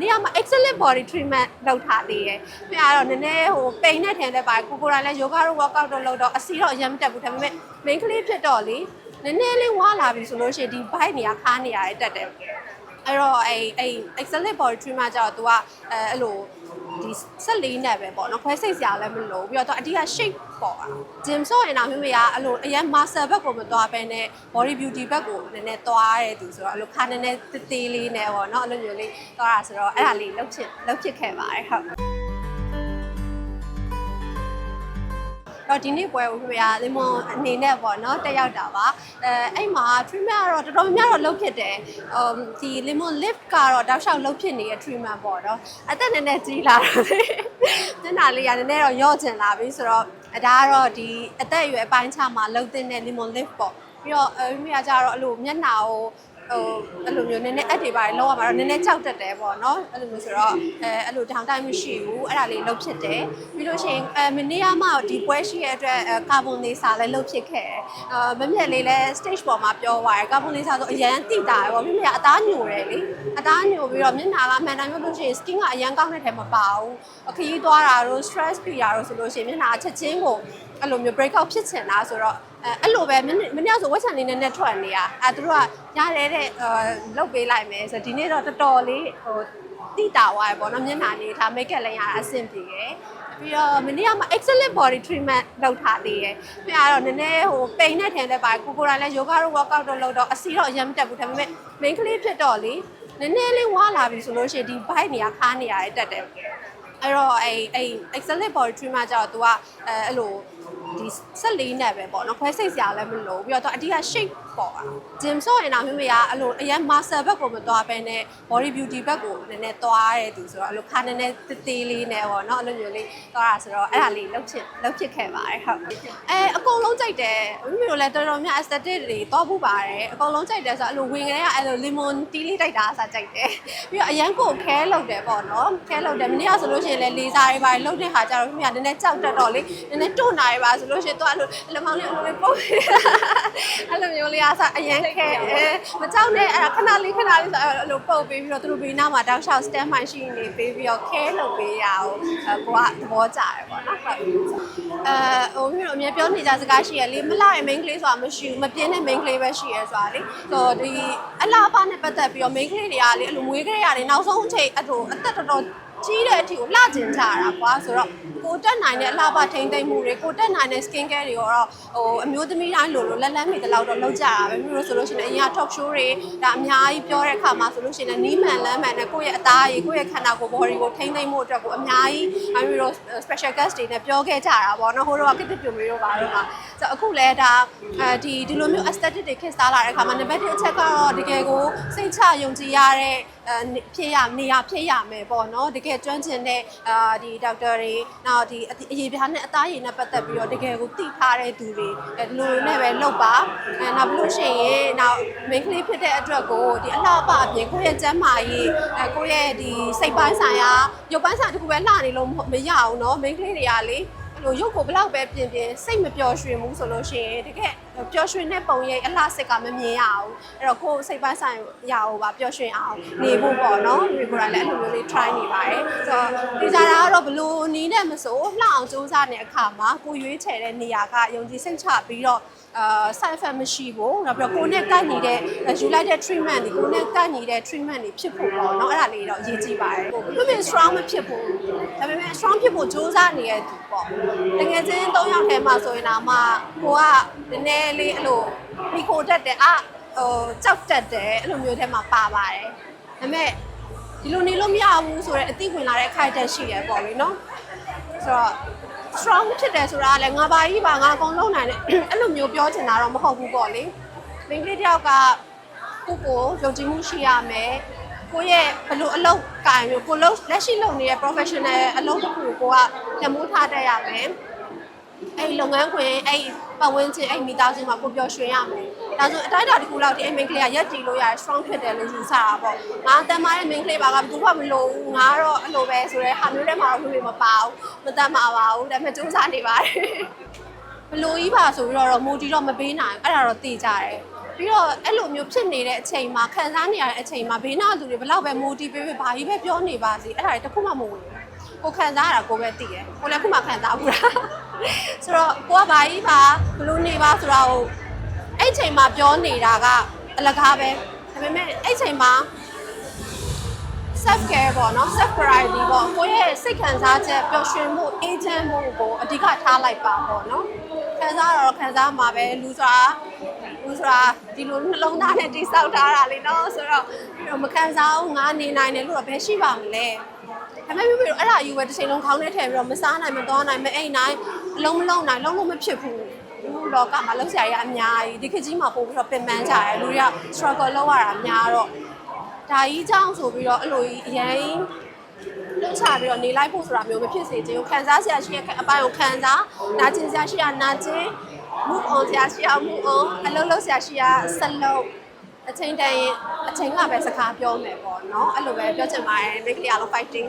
နေ့ကမှ excellent body treatment လုပ်ထားသေးတယ်။ပြီးတော့နည်းနည်းဟိုပိန်နဲ့ထင်တဲ့ပါကိုကိုယ်တိုင်လည်း yoga တို့ workout တို့လုပ်တော့အစီတော့အရင်မတက်ဘူးဒါပေမဲ့ main ကလေးဖြစ်တော့လေနည်းနည်းလေးဝါလာပြီဆိုလို့ရှိရင်ဒီ bike နေရာခါနေရာတက်တယ်။အဲ့တော့အဲ့အဲ့ excellent body treatment ကျတော့ तू ကအဲအဲ့လို ဒီဆက်လေးနဲ့ပဲပေါ့နော်ခွဲစိတ်စရာလည်းမလိုဘူးပြီးတော့ तू အဓိက shape ပေါ့อ่ะ gym ဆိုရင်တော့မိမိကအဲ့လိုအရင် muscle ဘက်ကိုမသွားဘဲနဲ့ body beauty ဘက်ကိုနည်းနည်းသွားရဲသူဆိုတော့အဲ့လိုခါနည်းနည်းတေးသေးလေးနဲ့ပေါ့နော်အဲ့လိုမျိုးလေးသွားတာဆိုတော့အဲ့ဒါလေးလှုပ်ချင်လှုပ်ဖြစ်ခဲ့ပါတယ်ဟုတ် တော့ဒီနေ့ပွဲကိုပြရလီမွန်အနေနဲ့ပေါ့နော်တက်ရောက်တာပါအဲအဲ့မှာ treatment ကတော့တော်တော်များများတော့လုပ်ဖြစ်တယ်အမ်ဒီ lemon lift ကတော့တောက်လျှောက်လုပ်ဖြစ်နေတဲ့ treatment ပေါ့နော်အသက်နည်းနည်းကြီးလာတော့လေမျက်နှာလေးကနည်းနည်းတော့ယော့ကျင်လာပြီဆိုတော့အဲဒါကတော့ဒီအသက်အရွယ်အပိုင်းခြားမှာလုပ်တဲ့ lemon lift ပေါ့ပြီးတော့အမိကကြတော့အဲ့လိုမျက်နှာကို ဟိုအဲ့လိုမျိုးနည်းနည်းအက်တွေပါလောက်ရမှာတော့နည်းနည်းကြောက်တတ်တယ်ပေါ့နော်အဲ့လိုမျိုးဆိုတော့အဲအဲ့လို down time မရှိဘူးအဲ့ဒါလေးလှုပ်ဖြစ်တယ်ပြီးလို့ရှိရင်အဲမနေ့ကမှဒီပွဲရှိရဲ့အတွက်ကာဗွန်နေစာလည်းလှုပ်ဖြစ်ခဲ့တယ်အာမမြက်လေးလည်း stage ပေါ်မှာပြောသွားတယ်ကာဗွန်နေစာဆိုအရန်တိတာရယ်ပေါ့မြမြအသားညိုတယ်လေအသားညိုပြီးတော့မျက်နှာကအမှန်တမ်းပြောလို့ရှိရင် skin ကအရန်ကောင်းတဲ့ထဲမပါဘူးအခရီးသွားတာတို့ stress ဖြစ်တာတို့ဆိုလို့ရှိရင်မျက်နှာချက်ချင်းကိုအဲ့လိုမျိုး break out ဖြစ်ချင်တာဆိုတော့ အဲအဲ့လိုပဲမင်းမင်းဆိုဝက်ဆန်လေးနဲ့နဲ့ထွက်နေရအဲသူတို့ကရတယ်တဲ့အာလုတ်ပေးလိုက်မယ်ဆိုတော့ဒီနေ့တော့တော်တော်လေးဟိုတိတာဝါရပေါ့နော်မျက်နှာလေးဒါ make up လည်းရတာအဆင်ပြေတယ်ပြီးတော့မနေ့ကမှ excellent body treatment လုပ်ထားသေးတယ်။ပြီးတော့နည်းနည်းဟိုပိန်နဲ့ထင်တဲ့ပါကိုကိုယ်တိုင်လည်း yoga တို့ workout တို့လုပ်တော့အစီတော့အရင်မတက်ဘူးဒါပေမဲ့ main ကလေးဖြစ်တော့လေနည်းနည်းလေးဝါလာပြီဆိုလို့ရှိရင်ဒီ bike နေရာခါနေရာတက်တယ်။အဲ့တော့အဲ့အဲ့ excellent body treatment ကျတော့ तू ကအဲအဲ့လို ဒီဆက်လေးနဲ့ပဲပေါ့နော်ခွဲစိတ်စရာလည်းမလိုဘူးပြီးတော့ तू အဓိက shape ပေါ့อ่ะ gym ဆိုရင်တော့မိမိကအဲ့လိုအရင် muscle ဘက်ကိုမသွားဘဲနဲ့ body beauty ဘက်ကိုနည်းနည်းသွားရဲသူဆိုတော့အဲ့လိုခါနည်းနည်းတေးသေးလေးနဲ့ပေါ့နော်အဲ့လိုမျိုးလေးသွားတာဆိုတော့အဲ့ဒါလေးလှုပ်ချင်လှုပ်ဖြစ်ခဲ့ပါတယ်ဟုတ်အဲအကုန်လုံးကြိုက်တယ်မိမိတို့လည်းတော်တော်များ aesthetic တွေသွားဖို့ပါတယ်အကုန်လုံးကြိုက်တယ်ဆိုတော့အဲ့လိုဝင်ကလေးကအဲ့လို lemon tea လေးတိုက်တာအစားကြိုက်တယ်ပြီးတော့အရန်ကိုခဲလုပ်တယ်ပေါ့နော်ခဲလုပ်တယ်မနေ့ကဆိုလို့ရှိရင်လည်းလေးစားတွေပါလှုပ်တဲ့ခါကျတော့မိမိကနည်းနည်းကြောက်တတ်တော့လေနည်းနည်းတွန့်နာရပါဆိုလို့ရှိရင်တော့အဲ့လိုလက်မောင်းလေးအဲ့လိုလေးပုတ်အဲ့လိုမျိုးလေးအစားအရန်ခဲအဲမကြောက်နဲ့အဲ့ခဏလေးခဏလေးဆိုအဲ့လိုပုတ်ပေးပြီးတော့သူတို့ဘေးနားမှာတောက်လျှောက် stand မှရှိနေပေးပြီးတော့ခဲလုပ်ပေးရအောင်ကိုကသဘောကျတယ်ပေါ့နော်ဟုတ်အဲဟိုမျိုးအများပြောနေကြစကားရှိရလေမလာရင် main ကလေးဆိုတာမရှိဘူးမပြင်းတဲ့ main ကလေးပဲရှိရဆိုတာလေဆိုတော့ဒီအလားပါနဲ့ပတ်သက်ပြီးတော့ main ကလေးတွေကလေအဲ့လိုမွေးကလေးရတယ်နောက်ဆုံးအချိန်အဲ့လိုအသက်တော်တော်ကြီးတဲ့အထိကိုလှကျင်ကြတာကွာဆိုတော့ ကိုတက်နိုင်တဲ့အလှပထိမ့်သိမ့်မှုတွေကိုတက်နိုင်တဲ့ skin care တွေတော့ဟိုအမျိုးသမီးတိုင်းလိုလိုလက်လက်မိတလောက်တော့လောက်ကြတာပဲမျိုးလို့ဆိုလို့ရှိရင်အရင်က talk show တွေဒါအများကြီးပြောတဲ့အခါမှာဆိုလို့ရှိရင်နီးမှန်လမ်းမှန်နဲ့ကိုယ့်ရဲ့အသားရည်ကိုယ့်ရဲ့ခန္ဓာကိုယ် body ကိုထိမ့်သိမ့်မှုအတွက်ကိုအများကြီးအမျိုးတို့ special guest တွေနဲ့ပြောခဲ့ကြတာပေါ့နော်ဟိုတော့ကစ်တစ်ပြိုမေးတော့ပါတော့မှာဆိုတော့အခုလဲဒါအဲဒီဒီလိုမျိုး aesthetic တွေခက်စားလာတဲ့အခါမှာ number 1အချက်ကတော့တကယ်ကိုစိတ်ချယုံကြည်ရတဲ့အဲဖြစ်ရနေရဖြစ်ရမယ်ပေါ့နော်တကယ်ကျွမ်းကျင်တဲ့အာဒီဒေါက်တာတွေနောက်ဒီအရေးပြားနဲ့အသားရည်နဲ့ပတ်သက်ပြီးတော့တကယ်ကိုသိထားတဲ့သူတွေအဲဒီလိုနဲ့ပဲလုပ်ပါအဲနောက်ပြီးလို့ရှိရင်နောက် main ကလေးဖြစ်တဲ့အတွက်ကိုဒီအလှပအပြင်ကိုယ့်ရဲ့ကျန်းမာရေးအဲကိုယ့်ရဲ့ဒီစိတ်ပိုင်းဆိုင်ရာရုပ်ပိုင်းဆိုင်ရာတခုပဲလှနေလို့မရအောင်နော် main ကလေးတွေကလေအဲ့ လိုရုပ်ကိုဘလောက်ပဲပြင်ပြင်စိတ်မပျော်ရွှင်ဘူးဆိုလို့ရှိရင်တကယ်ပျော်ရွှင်တဲ့ပုံရိပ်အလှစစ်ကမမြင်ရအောင်အဲ့တော့ကိုယ်စိတ်ပိုင်းဆိုင်ရာကိုပါပျော်ရွှင်အောင်နေဖို့ပေါ့နော်ဒီကိုယ်တိုင်လည်းအဲ့လိုမျိုးလေး try နေပါတယ်ဆိုတော့ဒီကြတာကတော့ဘလို့နီးနဲ့မဆိုလှအောင်စူးစမ်းတဲ့အခါမှာကိုရွေးချယ်တဲ့နေရာကယုံကြည်စိတ်ချပြီးတော့ အာ side effect မရှိဘူးနောက်ပြီးတော့ကိုယ်နဲ့ကန့်နေတဲ့ယူလိုက်တဲ့ treatment တွေကိုယ်နဲ့ကန့်နေတဲ့ treatment တွေဖြစ်ဖို့ပေါ့နော်အဲ့ဒါလေးတော့အရေးကြီးပါတယ်ဟိုဘယ်လို strong မဖြစ်ဘူးဒါပေမဲ့ strong ဖြစ်ဖို့စူးစမ်းနေတဲ့သူပေါ့တကယ်ချင်း၃ယောက်ထဲမှာဆိုရင်တော့မှကိုကနည်းနည်းလေးအဲ့လိုမိခိုတက်တယ်အာဟိုကြောက်တက်တယ်အဲ့လိုမျိုးထဲမှာပါပါတယ်ဒါပေမဲ့ဒီလိုနေလို့မရဘူးဆိုတော့အသိဝင်လာတဲ့အခိုက်အတန့်ရှိတယ်ပေါ့လေနော်ဆိုတော့ strong ဖြစ်တယ်ဆိုတာကလည်းငါပါကြီးပါငါအကုန်လုံးနိုင်တယ်အဲ့လိုမျိုးပြောချင်တာတော့မဟုတ်ဘူးပေါ့လေမိန်းကလေးတယောက်ကကိုကိုယုံကြည်မှုရှိရမယ်ကိုရဲ့ဘလို့အလုပ်ကိုင်လို့ကိုလုံးလက်ရှိလုပ်နေတဲ့ professional အလုပ်တစ်ခုကိုကိုကတမိုးထားတတ်ရမယ် အဲ့လုပ်ငန်းခွင်အဲ့ပတ်ဝန်းကျင်အဲ့မိသားစုမှာကိုပျော်ရွှင်ရမယ်ဒါဆိုအတိုင်းအတာတစ်ခုလောက်ဒီအမိန်းကလေးကရက်တည်လို့ရတယ် strong ဖြစ်တယ်လို့ယူဆတာပေါ့ငါတန်မာတဲ့မိန်းကလေးပါကဘူးမှမလို့ငါတော့အဲ့လိုပဲဆိုရဲဟာမျိုးထဲမှာတော့ဘူးမပါဘူးမတတ်မှာပါဘူးဒါပေမဲ့စူးစမ်းနေပါတယ်ဘလို့ကြီးပါဆိုပြီးတော့မူတီတော့မပေးနိုင်အဲ့ဒါတော့သိကြတယ်ပြပြီးတော့အဲ့လိုမျိုးဖြစ်နေတဲ့အချိန်မှာခံစားနေရတဲ့အချိန်မှာဘေးနားလူတွေဘလောက်ပဲ motivate ပဲဘာကြီးပဲပြောနေပါစေအဲ့ဒါတွေတစ်ခုမှမဝင်ဘူးကိုခံစားရတာကိုပဲသိတယ်ကိုလည်းခုမှခံစားဘူးလား ဆိုတော့ကိုကဘာကြီးပါဘလို့နေပါဆိုတာကိုအဲ့အချိန်မှာပြောနေတာကအလကားပဲဒါပေမဲ့အဲ့အချိန်မှာ self care ပေါ့နော် self priority ပေါ့ကိုယ့်ရဲ့စိတ်ခံစားချက်ပျော်ရွှင်မှုအေးချမ်းမှုကိုအဓိကထားလိုက်ပါပေါ့နော်ခံစားရတော့ခံစားမှာပဲလူဆိုတာလူဆိုတာဒီလိုနှလုံးသားနဲ့တိဆောက်ထားတာလေနော်ဆိုတော့ပြီးတော့မခံစားဘူးငါနေနိုင်တယ်လို့တော့ဘယ်ရှိပါမလဲဒါပေမဲ့ပြီးတော့အဲ့ဒါယူပဲတစ်ချိန်လုံးခေါင်းထဲထည့်ပြီးတော့မစားနိုင်မသွားနိုင်မအိမ်နိုင် အလုံးမလုံးနိုင်လုံးလုံးမဖြစ်ဘူးလူလောကမှာလောက်ဆရာကြီးအများကြီးဒီခေတ်ကြီးမှာပို့ပြီးတော့ပင်ပန်းကြတယ်လူတွေက struggle လုပ်ရတာအများတော့ဒါကြီးကြောင်းဆိုပြီးတော့အဲ့လိုကြီးအရင်လှုပ်ချပြီးတော့နေလိုက်ဖို့ဆိုတာမျိုးမဖြစ်စေချင်ဘူးခံစားဆရာရှိတဲ့အပိုင်းကိုခံစားနာကျင်ဆရာရှိတာနာကျင် move on ဆရာရှိအောင် move on အလုံးလုံးဆရာရှိတာဆက်လုံးအချိန်တန်ရင်အချိန်ကပဲစကားပြောမယ်ပေါ့နော်အဲ့လိုပဲပြောချင်ပါတယ်မိတ်ကလေးအားလုံး fighting